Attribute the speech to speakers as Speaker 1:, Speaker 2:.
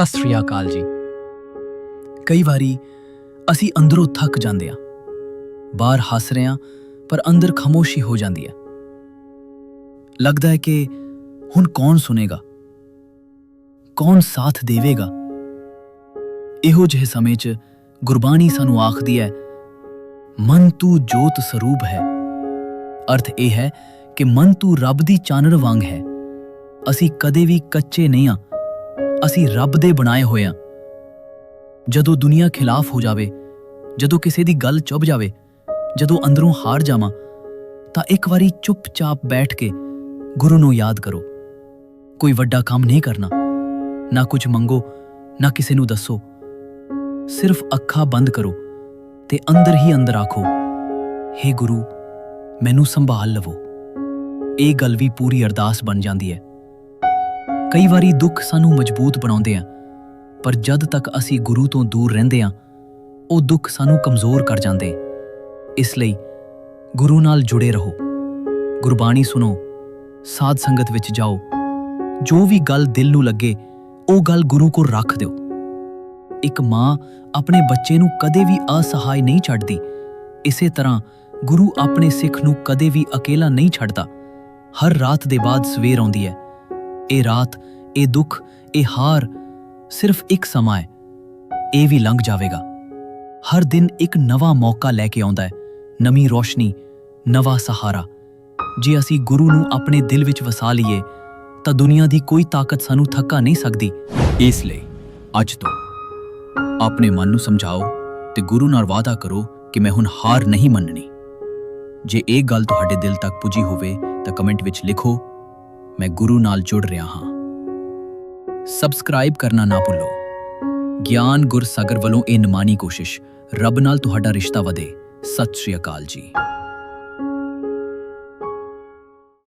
Speaker 1: ਸਤਿ ਸ੍ਰੀ ਅਕਾਲ ਜੀ।
Speaker 2: ਕਈ ਵਾਰੀ ਅਸੀਂ ਅੰਦਰੋਂ ਥੱਕ ਜਾਂਦੇ ਆ ਬਾਹਰ ਹੱਸ ਰਹੇ ਆ ਪਰ ਅੰਦਰ ਖਾਮੋਸ਼ੀ ਹੋ ਜਾਂਦੀ ਹੈ। ਲੱਗਦਾ ਹੈ ਕਿ ਹੁਣ ਕੌਣ ਸੁਨੇਗਾ? ਕੌਣ ਸਾਥ ਦੇਵੇਗਾ? ਇਹੋ ਜਿਹੇ ਸਮੇਂ 'ਚ ਗੁਰਬਾਣੀ ਸਾਨੂੰ ਆਖਦੀ ਹੈ, ਮਨ ਤੂੰ ਜੋਤ ਸਰੂਪ ਹੈ। ਅਰਥ ਇਹ ਹੈ ਕਿ ਮਨ ਤੂੰ ਰੱਬ ਦੀ ਚਾਨਣ ਵਾਂਗ ਹੈ। ਅਸੀਂ ਕਦੇ ਵੀ ਕੱਚੇ ਨਹੀਂ ਆ ਅਸੀਂ ਰੱਬ ਦੇ ਬਣਾਏ ਹੋਏ ਹਾਂ ਜਦੋਂ ਦੁਨੀਆ ਖਿਲਾਫ ਹੋ ਜਾਵੇ, ਜਦੋਂ ਕਿਸੇ ਦੀ ਗੱਲ ਚੁੱਭ ਜਾਵੇ, ਜਦੋਂ ਅੰਦਰੋਂ ਹਾਰ ਜਾਵਾਂ, ਤਾਂ ਇੱਕ ਵਾਰੀ ਚੁੱਪਚਾਪ ਬੈਠ ਕੇ ਗੁਰੂ ਨੂੰ ਯਾਦ ਕਰੋ। ਕੋਈ ਵੱਡਾ ਕੰਮ ਨਹੀਂ ਕਰਨਾ। ਨਾ ਕੁਝ ਮੰਗੋ, ਨਾ ਕਿਸੇ ਨੂੰ ਦੱਸੋ। ਸਿਰਫ ਅੱਖਾਂ ਬੰਦ ਕਰੋ ਤੇ ਅੰਦਰ ਹੀ ਅੰਦਰ ਆਖੋ हे ਗੁਰੂ, ਮੈਨੂੰ ਸੰਭਾਲ ਲਵੋ। ਇਹ ਗੱਲ ਵੀ ਪੂਰੀ ਅਰਦਾਸ ਬਣ ਜਾਂਦੀ ਹੈ। ਕਈ ਵਾਰੀ ਦੁੱਖ ਸਾਨੂੰ ਮਜ਼ਬੂਤ ਬਣਾਉਂਦੇ ਆ, ਪਰ ਜਦ ਤੱਕ ਅਸੀਂ ਗੁਰੂ ਤੋਂ ਦੂਰ ਰਹਿੰਦੇ ਆ, ਉਹ ਦੁੱਖ ਸਾਨੂੰ ਕਮਜ਼ੋਰ ਕਰ ਜਾਂਦੇ। ਇਸ ਲਈ ਗੁਰੂ ਨਾਲ ਜੁੜੇ ਰਹੋ। ਗੁਰਬਾਣੀ ਸੁਣੋ, ਸਾਧ ਸੰਗਤ ਵਿੱਚ ਜਾਓ। ਜੋ ਵੀ ਗੱਲ ਦਿਲ ਨੂੰ ਲੱਗੇ, ਉਹ ਗੱਲ ਗੁਰੂ ਕੋਲ ਰੱਖ ਦਿਓ। ਇੱਕ ਮਾਂ ਆਪਣੇ ਬੱਚੇ ਨੂੰ ਕਦੇ ਵੀ ਅਸਹਾਇ ਨਹੀਂ ਛੱਡਦੀ। ਇਸੇ ਤਰ੍ਹਾਂ ਗੁਰੂ ਆਪਣੇ ਸਿੱਖ ਨੂੰ ਕਦੇ ਵੀ ਅਕੇਲਾ ਨਹੀਂ ਛੱਡਦਾ। ਹਰ ਰਾਤ ਦੇ ਬਾਅਦ ਸਵੇਰ ਆਉਂਦੀ ਹੈ। ਇਹ ਰਾਤ, ਇਹ ਦੁੱਖ, ਇਹ ਹਾਰ ਸਿਰਫ ਇੱਕ ਸਮਾਂ ਹੈ। ਇਹ ਵੀ ਲੰਘ ਜਾਵੇਗਾ। ਹਰ ਦਿਨ ਇੱਕ ਨਵਾਂ ਮੌਕਾ ਲੈ ਕੇ ਆਉਂਦਾ ਹੈ। ਨਵੀਂ ਰੋਸ਼ਨੀ, ਨਵਾਂ ਸਹਾਰਾ। ਜੇ ਅਸੀਂ ਗੁਰੂ ਨੂੰ ਆਪਣੇ ਦਿਲ ਵਿੱਚ ਵਸਾ ਲਈਏ, ਤਾਂ ਦੁਨੀਆ ਦੀ ਕੋਈ ਤਾਕਤ ਸਾਨੂੰ ਥੱਕਾ ਨਹੀਂ ਸਕਦੀ। ਇਸ ਲਈ ਅੱਜ ਤੋਂ ਆਪਣੇ ਮਨ ਨੂੰ ਸਮਝਾਓ ਤੇ ਗੁਰੂ ਨਾਲ ਵਾਅਦਾ ਕਰੋ ਕਿ ਮੈਂ ਹੁਣ ਹਾਰ ਨਹੀਂ ਮੰਨਣੀ। ਜੇ ਇਹ ਗੱਲ ਤੁਹਾਡੇ ਦਿਲ ਤੱਕ ਪੁੱਜੀ ਹੋਵੇ, ਤਾਂ ਕਮੈਂਟ ਵਿੱਚ ਲਿਖੋ। ਮੈਂ ਗੁਰੂ ਨਾਲ ਜੁੜ ਰਿਹਾ ਹਾਂ। ਸਬਸਕ੍ਰਾਈਬ ਕਰਨਾ ਨਾ ਭੁੱਲੋ। ਗਿਆਨ ਗੁਰਸਾਗਰ ਵੱਲੋਂ ਇਹ ਨਿਮਾਣੀ ਕੋਸ਼ਿਸ਼। ਰੱਬ ਨਾਲ ਤੁਹਾਡਾ ਰਿਸ਼ਤਾ ਵਧੇ। ਸਤਿ ਸ਼੍ਰੀ ਅਕਾਲ ਜੀ।